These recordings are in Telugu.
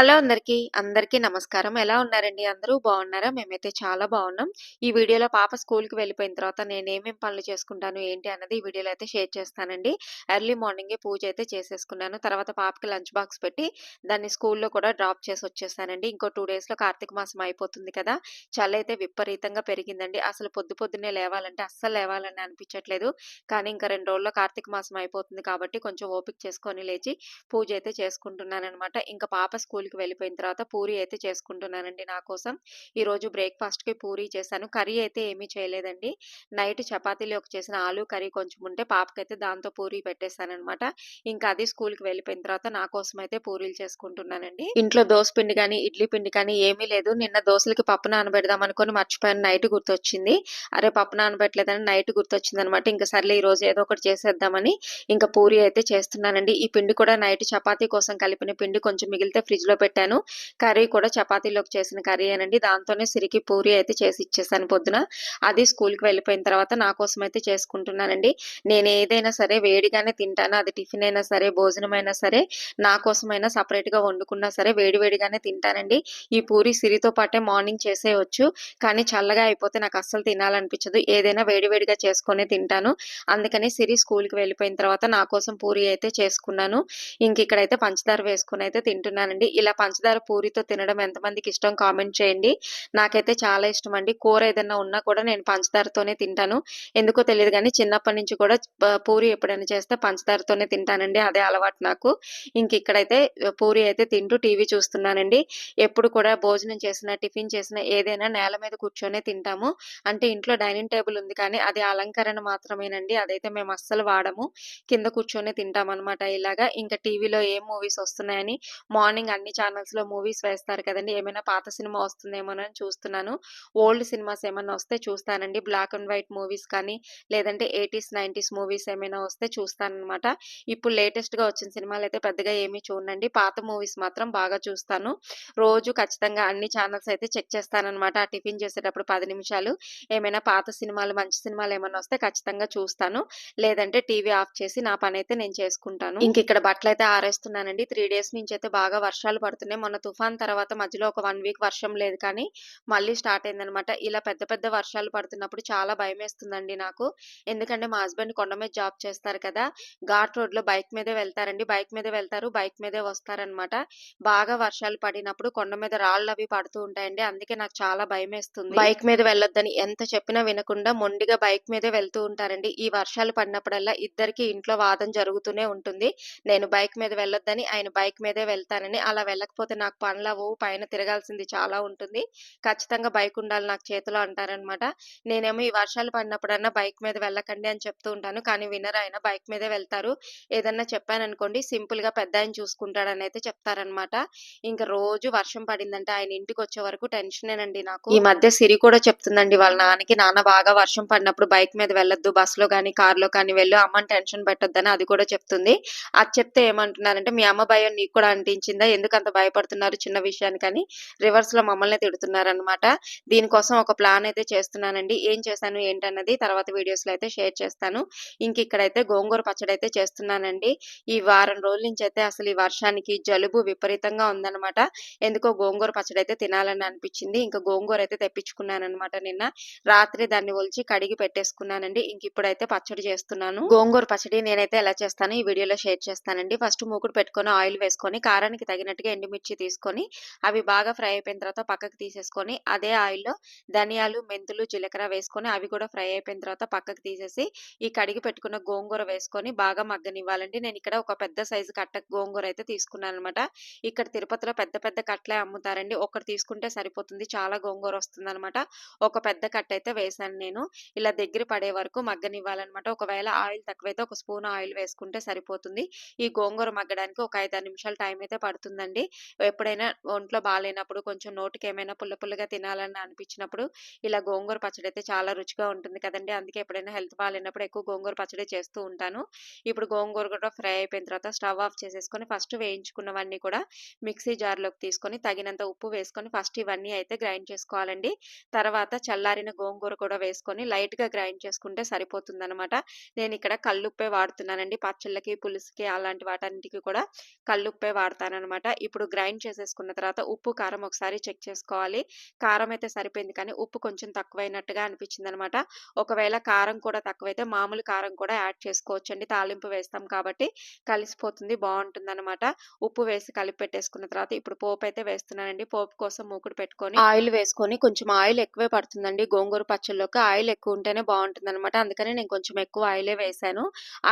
హలో అందరికీ. అందరికీ నమస్కారం. ఎలా ఉన్నారండి అందరూ? బాగున్నారా? మేమైతే చాలా బాగున్నాం. ఈ వీడియోలో పాప స్కూల్‌కి వెళ్ళిపోయిన తర్వాత నేను ఏమేమి పనులు చేసుకుంటాను, ఏంటి అన్నది ఈ వీడియోలో అయితే షేర్ చేస్తానండి. ఎర్లీ మార్నింగే పూజ అయితే చేసేసుకున్నాను. తర్వాత పాపకి లంచ్ బాక్స్ పెట్టి దాన్ని స్కూల్‌లో కూడా డ్రాప్ చేసి వచ్చేసానండి. ఇంకో టూ డేస్‌లో కార్తీక మాసం అయిపోతుంది కదా! చలైతే విపరీతంగా పెరిగిందండి. అసలు పొద్దు పొద్దున్నే లేవాలంటే అస్సలు లేవాలని అనిపించట్లేదు. కానీ ఇంకా రెండు రోజుల్లో కార్తీక మాసం అయిపోతుంది కాబట్టి కొంచెం ఓపిక చేసుకొని లేచి పూజ అయితే చేసుకుంటున్నాను అనమాట ఇంకా పాప స్కూల్ స్కూల్‌కి వెళ్ళిపోయిన తర్వాత పూరి అయితే చేసుకుంటున్నానండి నా కోసం. ఈరోజు బ్రేక్‌ఫాస్ట్‌కి పూరి చేశాను. కర్రీ అయితే ఏమీ చేయలేదండి. నైట్ చపాతీలోకి చేసిన ఆలు కర్రీ కొంచెం ఉంటే పాపకైతే దాంతో పూరి పెట్టేశానమాట ఇంకా అది స్కూల్‌కి వెళ్ళిపోయిన తర్వాత నా కోసం అయితే పూరీలు చేసుకుంటున్నానండి. ఇంట్లో దోశ పిండి కానీ ఇడ్లీ పిండి కానీ ఏమీ లేదు. నిన్న దోశలకి పప్పు నానబెడదాం అనుకుని మర్చిపోయాను. నైట్ గుర్తొచ్చింది. అరే! పప్పు నానబెట్టలేదని నైట్ గుర్తొచ్చిందనమాట. ఇంకా సర్లే ఈరోజు ఏదో ఒకటి చేసేద్దామని ఇంకా పూరి అయితే చేస్తున్నానండి. ఈ పిండి కూడా నైట్ చపాతీ కోసం కలిపిన పిండి కొంచెం మిగిలితే ఫ్రిడ్జ్‌లో పెట్టాను. కర్రీ కూడా చపాతీలోకి చేసిన కర్రీ అనండి దాంతోనే సిరికి పూరి అయితే చేసి ఇచ్చేసాను పొద్దున. అది స్కూల్‌కి వెళ్ళిపోయిన తర్వాత నా కోసం అయితే చేసుకుంటున్నానండి. నేను ఏదైనా సరే వేడిగానే తింటాను. అది టిఫిన్ అయినా సరే, భోజనమైనా సరే, నా కోసమైనా సపరేట్గా వండుకున్నా సరే వేడివేడిగానే తింటానండి. ఈ పూరి సిరితో పాటే మార్నింగ్ చేసేయొచ్చు. కానీ చల్లగా అయిపోతే నాకు అస్సలు తినాలనిపించదు. ఏదైనా వేడివేడిగా చేసుకొని తింటాను. అందుకని సిరి స్కూల్‌కి వెళ్ళిపోయిన తర్వాత నా కోసం పూరి అయితే చేసుకున్నాను. ఇంక ఇక్కడైతే పంచదార వేసుకొని అయితే తింటున్నానండి. ఇలా పంచదార పూరితో తినడం ఎంతమందికి ఇష్టం కామెంట్ చేయండి. నాకైతే చాలా ఇష్టం అండి కూర ఏదైనా ఉన్నా కూడా నేను పంచదారతోనే తింటాను. ఎందుకో తెలియదు కానీ చిన్నప్పటి నుంచి కూడా పూరి ఎప్పుడైనా చేస్తే పంచదారతోనే తింటానండి. అదే అలవాటు నాకు. ఇంక ఇక్కడైతే పూరి అయితే తింటూ టీవీ చూస్తున్నానండి. ఎప్పుడు కూడా భోజనం చేసిన టిఫిన్ చేసిన ఏదైనా నేల మీద కూర్చొనే తింటాము. అంటే ఇంట్లో డైనింగ్ టేబుల్ ఉంది కానీ అది అలంకరణ మాత్రమేనండి. అదైతే మేము అస్సలు వాడము. కింద కూర్చొని తింటామనమాట ఇలాగా. ఇంకా టీవీలో ఏం మూవీస్ వస్తున్నాయని మార్నింగ్ అన్ని ఛానల్స్‌లో మూవీస్ వేస్తారు కదండి ఏమైనా పాత సినిమా వస్తుందేమోనని చూస్తున్నాను. ఓల్డ్ సినిమాస్ ఏమైనా వస్తే చూస్తానండి. బ్లాక్ అండ్ వైట్ మూవీస్ కానీ, లేదంటే 80స్, 90స్ మూవీస్ ఏమైనా వస్తే చూస్తానమాట ఇప్పుడు లేటెస్ట్‌గా వచ్చిన సినిమాలు అయితే పెద్దగా ఏమీ చూడండి పాత మూవీస్ మాత్రం బాగా చూస్తాను. రోజు ఖచ్చితంగా అన్ని ఛానల్స్ అయితే చెక్ చేస్తానమాట ఆ టిఫిన్ చేసేటప్పుడు పది నిమిషాలు ఏమైనా పాత సినిమాలు, మంచి సినిమాలు ఏమైనా వస్తే ఖచ్చితంగా చూస్తాను. లేదంటే టీవీ ఆఫ్ చేసి నా పని అయితే నేను చేసుకుంటాను. ఇంక ఇక్కడ బట్టలైతే ఆరేస్తున్నానండి. త్రీ డేస్ నుంచి అయితే బాగా వర్షాలు పడుతున్నాయి. మొన్న తుఫాన్ తర్వాత మధ్యలో ఒక వన్ వీక్ వర్షం లేదు కానీ మళ్ళీ స్టార్ట్ అయిందనమాట. ఇలా పెద్ద పెద్ద వర్షాలు పడుతున్నప్పుడు చాలా భయమేస్తుందండి నాకు. ఎందుకంటే మా హస్బెండ్ కొండ మీద జాబ్ చేస్తారు కదా! ఘాట్ రోడ్‌లో బైక్ మీదే వెళ్తారండి. బైక్ మీద వెళ్తారు. బైక్ మీదే వస్తారనమాట. బాగా వర్షాలు పడినప్పుడు కొండ మీద రాళ్ళవి పడుతూ ఉంటాయండి. అందుకే నాకు చాలా భయమేస్తుంది. బైక్ మీద వెళ్ళొద్దని ఎంత చెప్పినా వినకుండా మొండిగా బైక్ మీదే వెళ్తూ ఉంటారండి. ఈ వర్షాలు పడినప్పుడల్లా ఇద్దరికి ఇంట్లో వాదన జరుగుతూనే ఉంటుంది. నేను బైక్ మీద వెళ్ళొద్దని, ఆయన బైక్ మీదే వెళ్తానని. అలా వెళ్ళకపోతే నాకు పనులవు పైన తిరగాల్సింది చాలా ఉంటుంది. ఖచ్చితంగా బైక్ ఉండాలి నాకు చేతిలో అంటారనమాట. నేనేమో ఈ వర్షాలు పడినప్పుడన్నా బైక్ మీద వెళ్ళకండి అని చెప్తూ ఉంటాను. కానీ వినర్ ఆయన బైక్ మీదే వెళ్తారు. ఏదన్నా చెప్పాననుకోండి సింపుల్‌గా పెద్దాయన చూసుకుంటాడని అయితే చెప్తారనమాట. ఇంకా రోజు వర్షం పడిందంటే ఆయన ఇంటికి వచ్చే వరకు టెన్షనేనండి నాకు. ఈ మధ్య సిరి కూడా చెప్తుందండి వాళ్ళ నాన్నకి, "నాన్న బాగా వర్షం పడినప్పుడు బైక్ మీద వెళ్ళొద్దు. బస్సులో కానీ కార్‌లో కానీ వెళ్ళు. అమ్మని టెన్షన్ పెట్టొద్దని" అది కూడా చెప్తుంది. అది చెప్తే ఏమంటున్నారంటే, "మీ అమ్మ భయం నీకు కూడా అంటించిందా? అంత భయపడుతున్నారు చిన్న విషయానికని" రివర్స్‌లో తిడుతున్నారు తిడుతున్నారనమాట. దీనికోసం ఒక ప్లాన్ అయితే చేస్తున్నానండి. ఏం చేశాను, ఏంటన్నది తర్వాత వీడియోస్‌లో అయితే షేర్ చేస్తాను. ఇంక ఇక్కడైతే గోంగూర పచ్చడి అయితే చేస్తున్నానండి. ఈ వారం రోజుల నుంచి అయితే అసలు ఈ వర్షానికి జలుబు విపరీతంగా ఉందనమాట. ఎందుకో గోంగూర పచ్చడి అయితే తినాలని అనిపించింది. ఇంకా గోంగూర అయితే తెప్పించుకున్నాను అనమాట నిన్న. రాత్రి దాన్ని ఒలిచి కడిగి పెట్టేసుకున్నానండి. ఇంక ఇప్పుడైతే పచ్చడి చేస్తున్నాను. గోంగూర పచ్చడి నేనైతే ఎలా చేస్తాను ఈ వీడియోలో షేర్ చేస్తానండి. ఫస్ట్ మూకుడు పెట్టుకొని ఆయిల్ వేసుకొని కారానికి తగినట్టుగా ఎండుమిర్చి తీసుకొని అవి బాగా ఫ్రై అయిపోయిన తర్వాత పక్కకు తీసేసుకొని అదే ఆయిల్‌లో ధనియాలు, మెంతులు, జీలకర్ర వేసుకొని అవి కూడా ఫ్రై అయిపోయిన తర్వాత పక్కకు తీసేసి ఈ కడిగి పెట్టుకున్న గోంగూర వేసుకొని బాగా మగ్గనివ్వాలండి. నేను ఇక్కడ ఒక పెద్ద సైజు కట్ట గోంగూర అయితే తీసుకున్నాను అనమాట ఇక్కడ తిరుపతిలో పెద్ద పెద్ద కట్టలే అమ్ముతారండి. ఒకటి తీసుకుంటే సరిపోతుంది. చాలా గోంగూర వస్తుందనమాట. ఒక పెద్ద కట్ట అయితే వేసాను నేను. ఇలా దగ్గర పడే వరకు మగ్గనివ్వాలన్నమాట ఒకవేళ ఆయిల్ తక్కువైతే ఒక స్పూన్ ఆయిల్ వేసుకుంటే సరిపోతుంది. ఈ గోంగూర మగ్గడానికి ఒక 5, 6 నిమిషాలు టైం అయితే పడుతుందండి. ఎప్పుడైనా ఒంట్లో బాగాలేనప్పుడు కొంచెం నోటికి ఏమైనా పుల్ల పుల్లగా తినాలని అనిపించినప్పుడు ఇలా గోంగూర పచ్చడి అయితే చాలా రుచిగా ఉంటుంది కదండి అందుకే ఎప్పుడైనా హెల్త్ బాగాలేనప్పుడు ఎక్కువ గోంగూర పచ్చడి చేస్తూ ఉంటాను. ఇప్పుడు గోంగూర కూడా ఫ్రై అయిపోయిన తర్వాత స్టవ్ ఆఫ్ చేసేసుకొని ఫస్ట్ వేయించుకున్నవన్నీ కూడా మిక్సీ జార్‌లోకి తీసుకొని తగినంత ఉప్పు వేసుకొని ఫస్ట్ ఇవన్నీ అయితే గ్రైండ్ చేసుకోవాలండి. తర్వాత చల్లారిన గోంగూర కూడా వేసుకొని లైట్‌గా గ్రైండ్ చేసుకుంటే సరిపోతుందనమాట. నేను ఇక్కడ కల్లుప్పే వాడుతున్నానండి. పచ్చళ్ళకి, పులుసుకి అలాంటి వాటన్నిటికీ కూడా కల్లుప్పే వాడతానమాట ఇప్పుడు గ్రైండ్ చేసేసుకున్న తర్వాత ఉప్పు, కారం ఒకసారి చెక్ చేసుకోవాలి. కారం అయితే సరిపోయింది కానీ ఉప్పు కొంచెం తక్కువైనట్టుగా అనిపించింది అనమాట ఒకవేళ కారం కూడా తక్కువైతే మామూలు కారం కూడా యాడ్ చేసుకోవచ్చండి. తాలింపు వేస్తాం కాబట్టి కలిసిపోతుంది బాగుంటుంది అనమాట ఉప్పు వేసి కలిపి పెట్టేసుకున్న తర్వాత ఇప్పుడు పోపు అయితే వేస్తున్నానండి. పోపు కోసం మూకుడు పెట్టుకొని ఆయిల్ వేసుకొని కొంచెం ఆయిల్ ఎక్కువే పడుతుందండి గోంగూర పచ్చడిలోకి. ఆయిల్ ఎక్కువ ఉంటేనే బాగుంటుంది అనమాట అందుకని నేను కొంచెం ఎక్కువ ఆయిలే వేసాను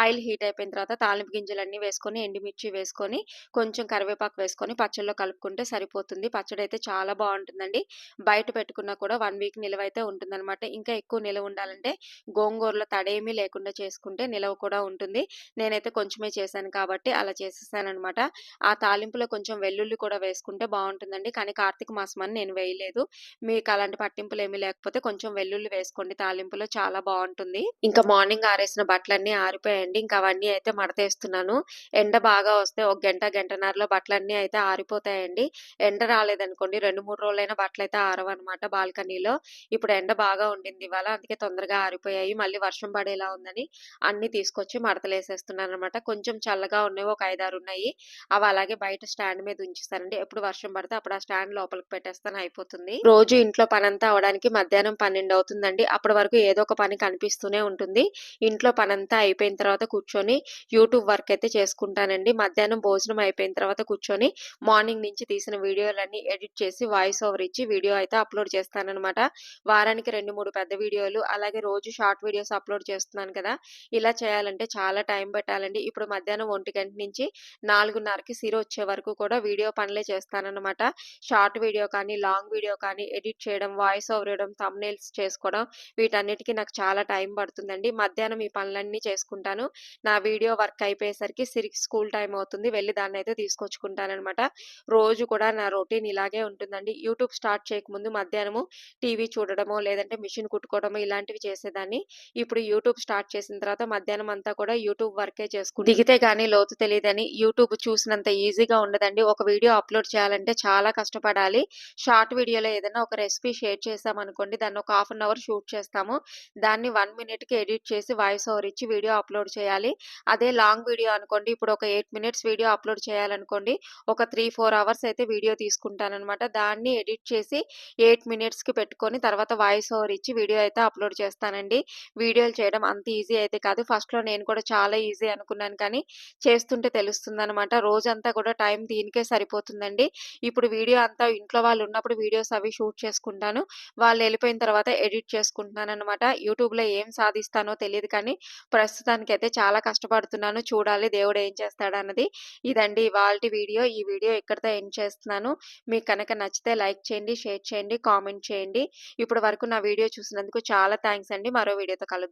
ఆయిల్ హీట్ అయిపోయిన తర్వాత తాలింపు గింజలన్నీ వేసుకొని, ఎండుమిర్చి వేసుకొని, కొంచెం కరివేపాకు వేసుకొని పచ్చడిలో కలుపుకుంటే సరిపోతుంది. పచ్చడి అయితే చాలా బాగుంటుందండి బయట పెట్టుకున్నా కూడా వన్ వీక్ నిలువైతే ఉంటుందన్నమాట ఇంకా ఎక్కువ నిలవ ఉండాలంటే గోంగూరలో తడేమీ లేకుండా చేసుకుంటే నిలవ కూడా ఉంటుంది. నేనైతే కొంచెమే చేశాను కాబట్టి అలా చేసేసాననమాట. ఆ తాలింపులో కొంచెం వెల్లుల్లి కూడా వేసుకుంటే బాగుంటుందండి కానీ కార్తీక మాసం అని నేను వేయలేదు. మీకు అలాంటి పట్టింపులు ఏమీ లేకపోతే కొంచెం వెల్లుల్లి వేసుకోండి తాలింపులో చాలా బాగుంటుంది ఇంకా మార్నింగ్ ఆరేసిన బట్టలన్నీ ఆరిపోయాయండి. ఇంకా అవన్నీ అయితే మడతేస్తున్నాను. ఎండ బాగా వస్తే ఒక గంట, గంటన్నరలో బట్టలన్నీ అయితే ఆరిపోతాయండి. ఎండ రాలేదనుకోండి 2, 3 రోజులైనా బట్టలైతే ఆరవనమాట బాల్కనీలో. ఇప్పుడు ఎండ బాగా ఉండింది ఇవాళ. అందుకే తొందరగా ఆరిపోయాయి. మళ్ళీ వర్షం పడేలా ఉందని అన్ని తీసుకొచ్చి మడతలేసేస్తున్నాననమాట. కొంచెం చల్లగా ఉన్నవి ఒక 5, 6 ఉన్నాయి. అవి అలాగే బయట స్టాండ్ మీద ఉంచేసానండి. ఎప్పుడు వర్షం పడితే అప్పుడు ఆ స్టాండ్ లోపలికి పెట్టేస్తాను అయిపోతుంది. రోజు ఇంట్లో పనంతా అవడానికి మధ్యాహ్నం 12 అవుతుందండి. అప్పటి వరకు ఏదో ఒక పని కనిపిస్తూనే ఉంటుంది. ఇంట్లో పనంతా అయిపోయిన తర్వాత కూర్చొని యూట్యూబ్ వర్క్ అయితే చేసుకుంటానండి. మధ్యాహ్నం భోజనం అయిపోయిన తర్వాత కూర్చొని మార్నింగ్ నుంచి తీసిన వీడియోలన్నీ ఎడిట్ చేసి వాయిస్ ఓవర్ ఇచ్చి వీడియో అయితే అప్‌లోడ్ చేస్తానమాట వారానికి 2, 3 పెద్ద వీడియోలు అలాగే రోజు షార్ట్ వీడియోస్ అప్‌లోడ్ చేస్తున్నాను కదా! ఇలా చేయాలంటే చాలా టైం పెట్టాలండి. ఇప్పుడు మధ్యాహ్నం ఒంటి గంట నుంచి నాలుగున్నరకి సిరో వచ్చే వరకు కూడా వీడియో పనులే చేస్తానన్నమాట షార్ట్ వీడియో కానీ, లాంగ్ వీడియో కానీ ఎడిట్ చేయడం, వాయిస్ ఓవర్ ఇవ్వడం, తమ్నేల్స్ చేసుకోవడం వీటన్నిటికి నాకు చాలా టైం పడుతుందండి. మధ్యాహ్నం ఈ పనులన్నీ చేసుకుంటాను. నా వీడియో వర్క్ అయిపోయేసరికి సిరికి స్కూల్ టైం అవుతుంది. వెళ్ళి తీసుకొచ్చుకుంటాను అనమాట రోజు కూడా నా రొటీన్ ఇలాగే ఉంటుందండి. యూట్యూబ్ స్టార్ట్ చేయకముందు మధ్యాహ్నము టీవీ చూడడమో, లేదంటే మిషన్ కుట్టుకోవడమో ఇలాంటివి చేసేదాన్ని. ఇప్పుడు యూట్యూబ్ స్టార్ట్ చేసిన తర్వాత మధ్యాహ్నం అంతా కూడా యూట్యూబ్ వర్కే చేసుకుంటూ దిగితే కానీ లోతు తెలియదని యూట్యూబ్ చూసినంత ఈజీగా ఉండదండి. ఒక వీడియో అప్‌లోడ్ చేయాలంటే చాలా కష్టపడాలి. షార్ట్ వీడియోలో ఏదైనా ఒక రెసిపీ షేర్ చేశామనుకోండి దాన్ని ఒక హాఫ్ అన్ అవర్ షూట్ చేస్తాము. దాన్ని వన్ మినిట్‌కి ఎడిట్ చేసి వాయిస్ ఓవర్ ఇచ్చి వీడియో అప్‌లోడ్ చేయాలి. అదే లాంగ్ వీడియో అనుకోండి ఇప్పుడు ఒక ఎయిట్ మినిట్స్ వీడియో అప్‌లోడ్ చేయాలనుకోండి ఒక 3, 4 అవర్స్ అయితే వీడియో తీసుకుంటానమాట దాన్ని ఎడిట్ చేసి ఎయిట్ మినిట్స్‌కి పెట్టుకొని తర్వాత వాయిస్ ఓవర్ ఇచ్చి వీడియో అయితే అప్‌లోడ్ చేస్తానండి. వీడియోలు చేయడం అంత ఈజీ అయితే కాదు. ఫస్ట్‌లో నేను కూడా చాలా ఈజీ అనుకున్నాను కానీ చేస్తుంటే తెలుస్తుందనమాట. రోజంతా కూడా టైం దీనికే సరిపోతుందండి. ఇప్పుడు వీడియో అంతా ఇంట్లో వాళ్ళు ఉన్నప్పుడు వీడియోస్ అవి షూట్ చేసుకుంటాను. వాళ్ళు వెళ్ళిపోయిన తర్వాత ఎడిట్ చేసుకుంటున్నాను అనమాట యూట్యూబ్‌లో ఏం సాధిస్తానో తెలియదు కానీ ప్రస్తుతానికైతే చాలా కష్టపడుతున్నాను. చూడాలి దేవుడు ఏం చేస్తాడన్నది. ఇదండి వాళ్ళ వీడియో. ఈ వీడియో ఇక్కడితో ఎండ్ చేస్తున్నాను. మీకు కనుక నచ్చితే లైక్ చేయండి, షేర్ చేయండి, కామెంట్ చేయండి. ఇప్పటి వరకు నా వీడియో చూసినందుకు చాలా థ్యాంక్స్ అండి. మరో వీడియోతో కలుద్దాం.